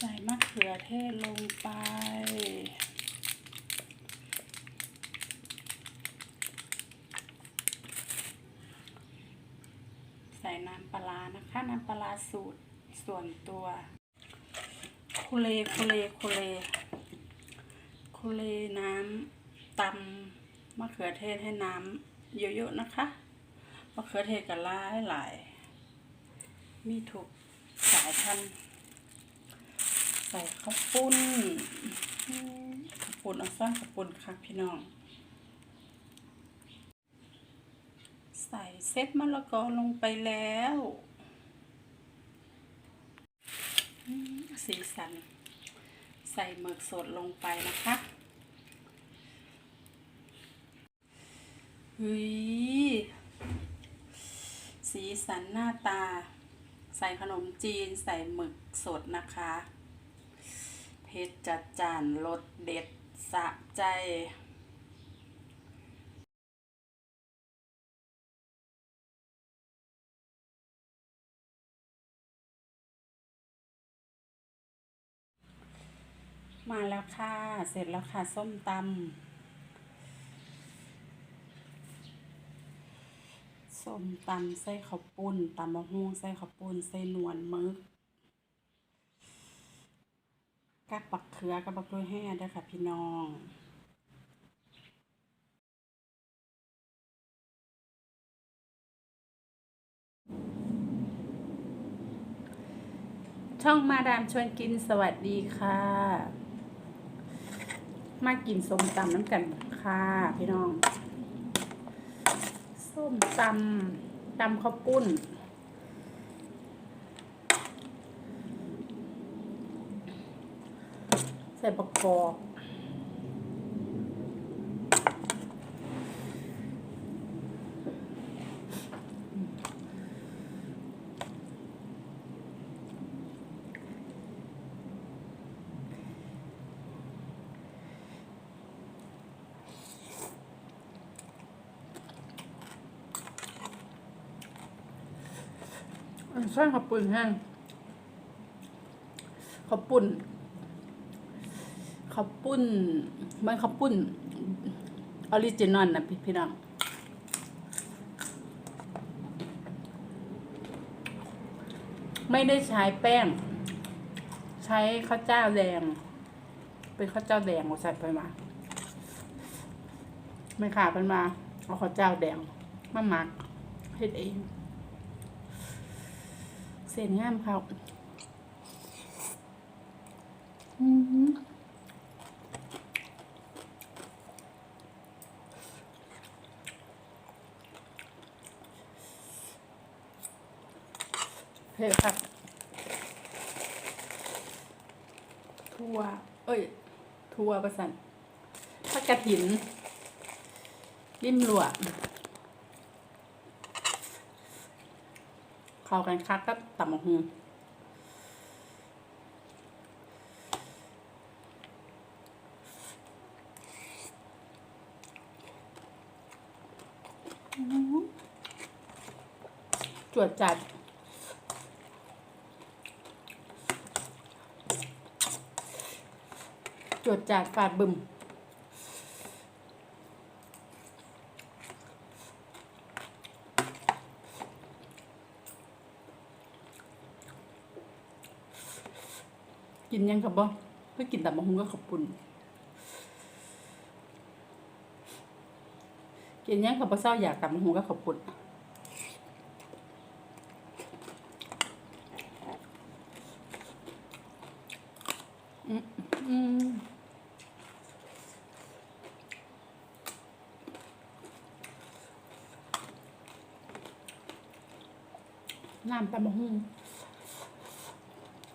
ใส่มะเขือเทศลงไป ใส่น้ำปลานะคะ น้ำปลาสูตรส่วนตัวคุเลคุเลคุเลคุเลน้ำตำมะเขือเทศให้น้ำเยอะๆนะคะ มะเขือเทศกับลายหลายมีถูกสายพันธุ์ ใส่ข้าวปุ้นข้าวปุ้นเอาซ่อนข้าวปุ้นค่ะพี่น้อง ใส่เซตมะละกอลงไปแล้วสีสัน ใส่หมึกสดลงไปนะคะเฮ้ยสีสันหน้าตา ใส่ขนมจีนใส่หมึกสดนะคะ ผ็ดจัดจานรสเด็ดสะใจ มาแล้วค่ะ เสร็จแล้วค่ะ ส้มตำส้มตำใส่ข้าวปุ้นตำมะฮุ่งใส่ข้าวปุ้นใส่นวลมึก กับปักเขือกับปักกล้วยแห้งด้อค่ะพี่น้องช่องมาดามชวนกินสวัสดีค่ะ มากินส้มตำน้ำกันค่ะพี่น้อง ส้มตำตำข้าวปุ้น ส่ประกอบใช่ข้าวปุ้นแห้งข้าวปุ้น ข้าวปุ้นมันข้าวปุ้นออริจินอลนะพี่พี่น้องไม่ได้ใช้แป้ง ใช้ข้าวเจ้าแดง เป็นข้าวเจ้าแดงเอาใส่ไปมาไม่ขาดเป็นมาเอาข้าวเจ้าแดงมาหมักเฮ็ดเองเส้นงามครับ อืม เผ็ดครับทั่ว เอ้ย ทั่วประสันผักกระถิน ริมหลวกเข้ากันคักกับตำบักหุ่งจวดจัด จวดจัดฟาดบึมกินยังครับบ่เพื่อกินแต่บะฮุงก็ขอบคุณกินยังครับบ่เศร้าอยากแต่บะฮุงก็ขอบคุณอืม น้ำตำบะฮุง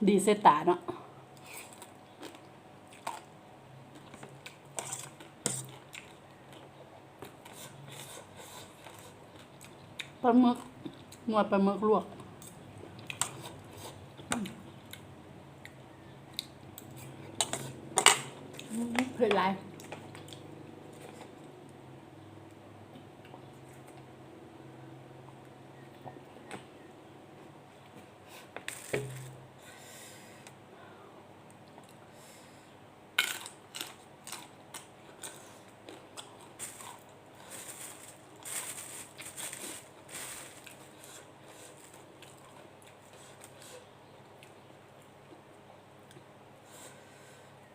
ดีเสยตาเนาะปลาหมึกหนวดปลาหมึกลวกอืมเผ็ดไร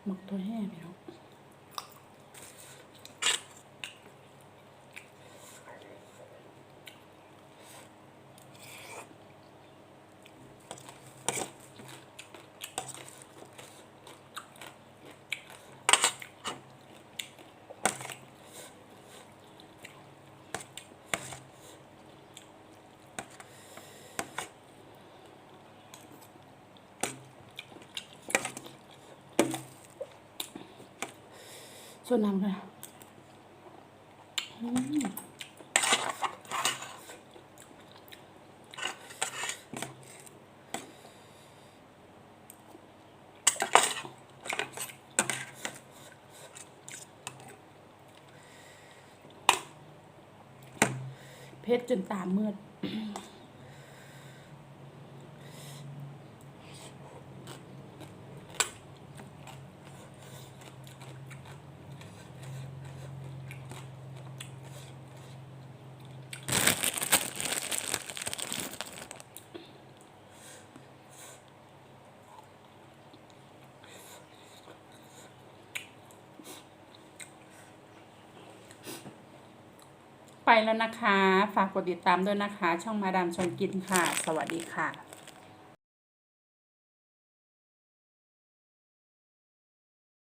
หมักตัวแห้งพี่น้อง ส่วนน้ำเลยเผ็ดจนตามืด ไปแล้วนะคะ ฝากกดติดตามด้วยนะคะ ช่องมาดามชนกินค่ะ สวัสดีค่ะ